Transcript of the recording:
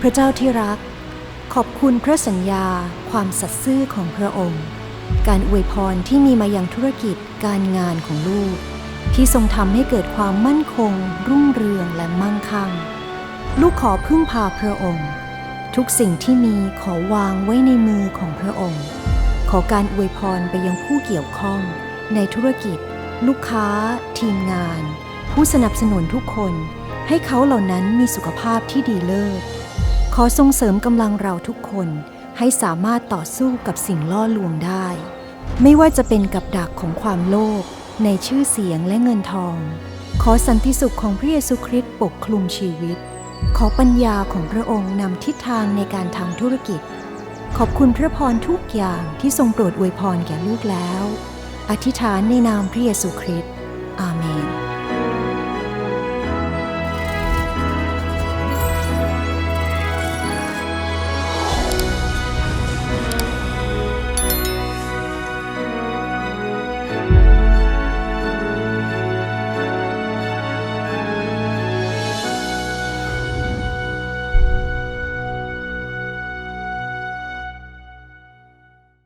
พระเจ้าที่รัก ขอบคุณพระสัญญาความสัตย์ซื่อของพระองค์ การอวยพรที่มีมายังธุรกิจการงานของลูก ที่ทรงทำให้เกิดความมั่นคง รุ่งเรืองและมั่งคั่ง ลูกขอพึ่งพาพระองค์ ทุกสิ่งที่มีขอวางไว้ในมือของพระองค์ ขอการอวยพรไปยังผู้เกี่ยวข้อง ในธุรกิจ ลูกค้า ทีมงาน ผู้สนับสนุนทุกคน ให้เขาเหล่านั้นมีสุขภาพที่ดีเลิศ ขอส่งเสริมกำลังเราทุกคนให้สามารถต่อสู้กับสิ่งล่อลวงได้ ไม่ว่าจะเป็นกับดักของความโลภในชื่อเสียงและเงินทอง ขอสันติสุขของพระเยซูคริสต์ปกคลุมชีวิต ขอปัญญาของพระองค์นำทิศทางในการทำธุรกิจ ขอบคุณพระพรทุกอย่างที่ทรงโปรดอวยพรแก่ลูกแล้ว อธิษฐานในนามพระเยซูคริสต์